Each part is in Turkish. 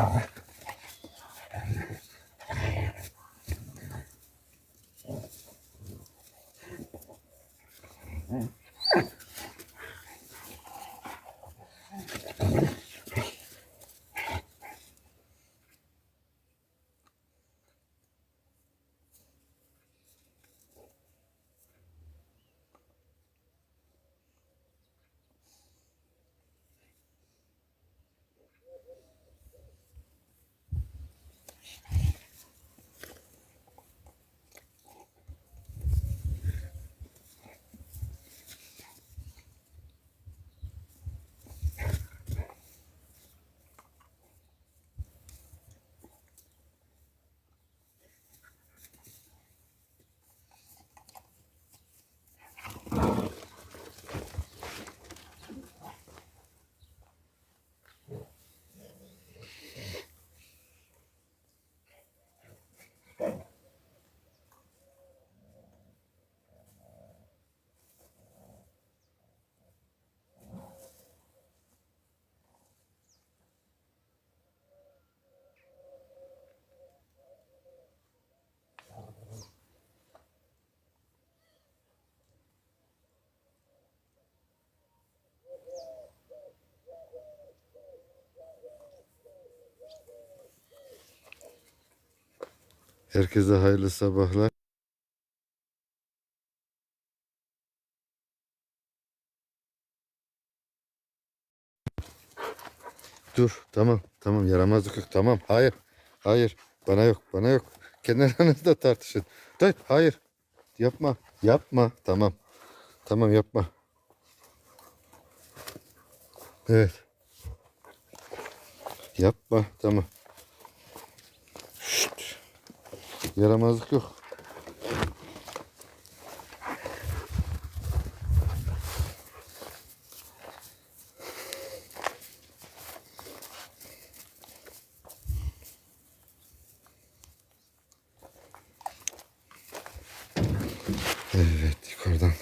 Uh, Herkese hayırlı sabahlar. Dur tamam tamam yaramazlık yok tamam hayır hayır bana yok bana yok kendi aranızda tartışın. Dur hayır yapma yapma tamam tamam yapma. Evet. Yapma tamam. Şşt. Yaramazlık yok. Evet yukarıdan.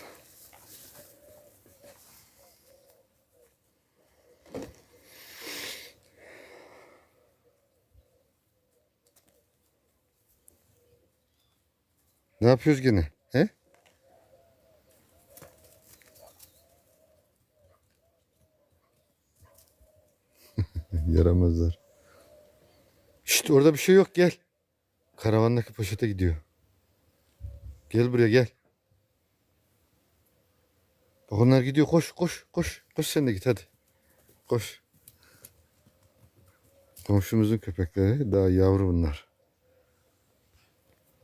Ne yapıyoruz gene? He? Yaramazlar. Şşt orada bir şey yok gel. Karavandaki poşete gidiyor. Gel buraya gel. Bak onlar gidiyor koş koş koş. Koş sen de git hadi. Koş. Komşumuzun köpekleri daha yavru bunlar.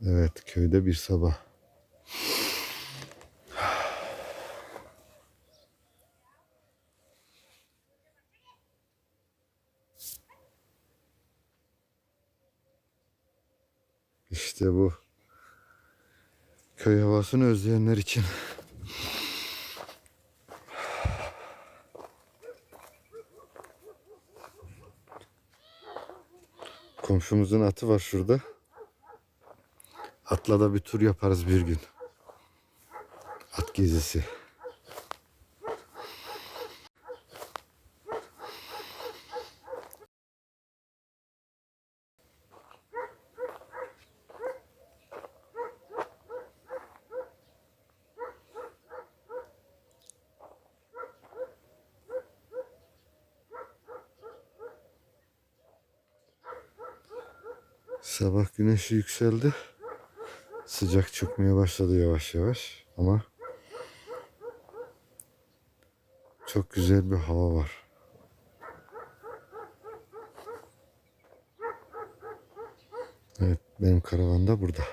Evet köyde bir sabah. İşte bu. Köy havasını özleyenler için. Komşumuzun atı var şurada. Atla da bir tur yaparız bir gün. At gezisi. Sabah güneşi yükseldi. Sıcak çıkmaya başladı yavaş yavaş ama çok güzel bir hava var. Evet benim karavan da burada.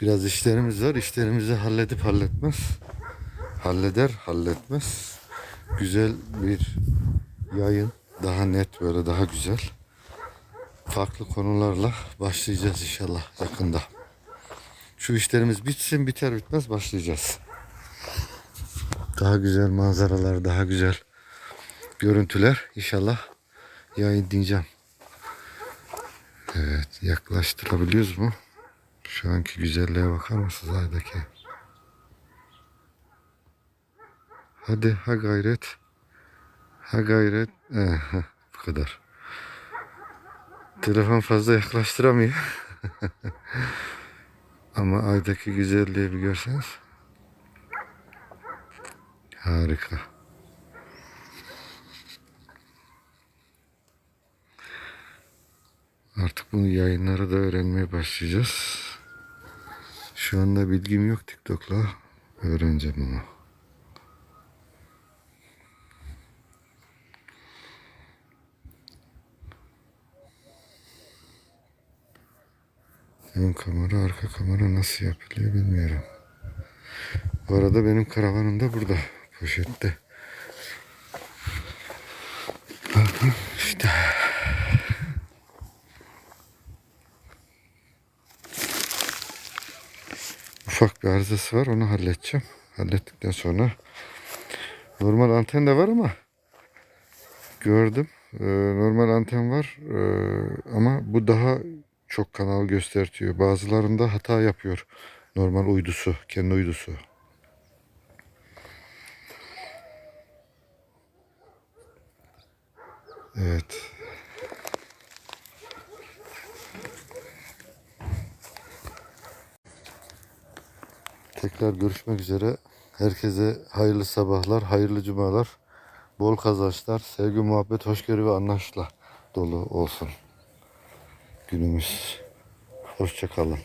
Biraz işlerimiz var. İşlerimizi halledip halletmez. Halleder, halletmez. Güzel bir yayın. Daha net böyle daha güzel. Farklı konularla başlayacağız inşallah yakında. Şu işlerimiz bitsin biter bitmez başlayacağız. Daha güzel manzaralar, daha güzel görüntüler inşallah yayınlayacağım. Evet yaklaştırabiliyoruz mu? Şu anki güzelliğe bakar mısınız aydaki? Hadi ha gayret. Ha gayret. Eh, kadar. Telefon fazla yaklaştıramıyor. Ama aydaki güzelliği bir görseniz. Harika. Artık bunu yayınlara da öğrenmeye başlayacağız. Şu anda bilgim yok TikTok'la. Öğreneceğim ama. Ön kamera, arka kamera nasıl yapılıyor bilmiyorum. Bu arada benim karavanım da burada. Poşette. Bakın işte. Ufak bir arızası var. Onu halledeceğim. Hallettikten sonra normal anten de var ama gördüm. Ee, normal anten var Ee, ama bu daha çok kanal göstertiyor. Bazılarında hata yapıyor. Normal uydusu, kendi uydusu. Evet. Tekrar görüşmek üzere. Herkese hayırlı sabahlar, hayırlı cumalar, bol kazançlar, sevgi, muhabbet, hoşgörü ve anlayışla dolu olsun günümüz. Hoşçakalın.